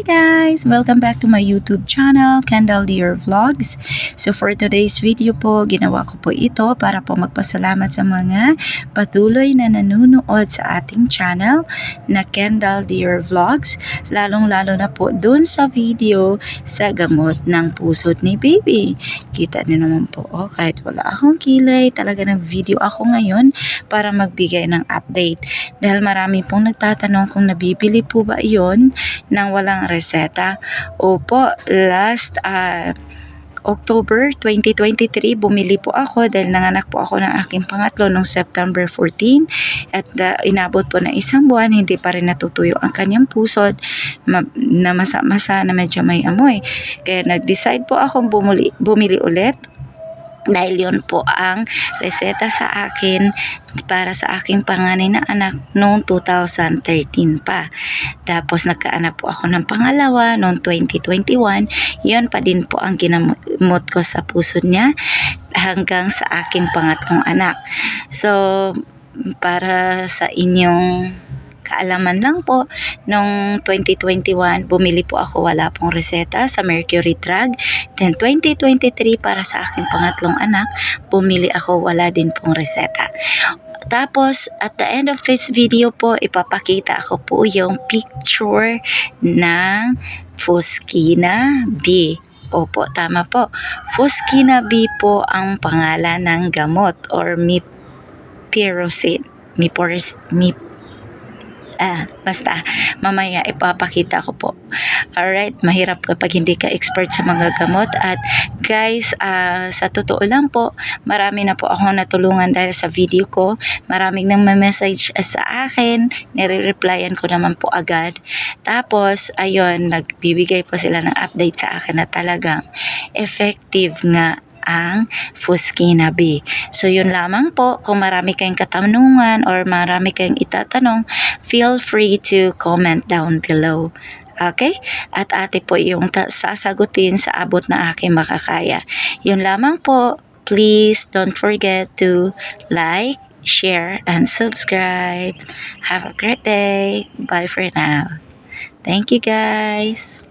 Hey guys! Welcome back to my YouTube channel, Kendall Dear Vlogs. So for today's video po, ginawa ko po ito para po magpasalamat sa mga patuloy na nanonood sa ating channel na Kendall Dear Vlogs. Lalong-lalo na po dun sa video sa gamot ng pusod ni baby. Kita niyo naman po, oh, kahit wala akong kilay, talaga nag-video ako ngayon para magbigay ng update. Dahil marami pong nagtatanong kung nabibili po ba iyon nang walang reseta. Opo, last ah, October 2023, bumili po ako dahil nanganak po ako ng aking pangatlo noong September 14 at ah, inabot po na isang buwan, hindi pa rin natutuyo ang kanyang pusod ma- na masa-masa na medyo may amoy. Kaya nag-decide po akong bumuli, bumili ulit dahil yun po ang reseta sa akin para sa aking panganay na anak noong 2013 pa. Tapos nagkaanak po ako ng pangalawa noong 2021. Yun pa din po ang ginamot ko sa puso niya hanggang sa aking pangatlong anak. So, para sa inyong kaalaman lang po, noong 2021, bumili po ako wala pong reseta sa Mercury Drug. Then 2023, para sa aking pangatlong anak, bumili ako wala din pong reseta. Tapos, at the end of this video po, ipapakita ko po yung picture ng Fuskina B. Opo, tama po. Fuskina B po ang pangalan ng gamot or mipirocin. Miporis, mip, ah, basta, mamaya ipapakita ko po. Alright, mahirap kapag hindi ka expert sa mga gamot at guys, ah, sa totoo lang po, marami na po ako natulungan dahil sa video ko. Maraming nang message sa akin, nire-replyan ko naman po agad. Tapos, ayun, nagbibigay po sila ng update sa akin na talagang effective nga ang Fuskina B. So yun lamang po, kung marami kayong katanungan or marami kayong itatanong, feel free to comment down below. Okay? At ate po yung sasagutin sa abot na aking makakaya. Yun lamang po. Please don't forget to like, share, and subscribe. Have a great day. Bye for now. Thank you guys.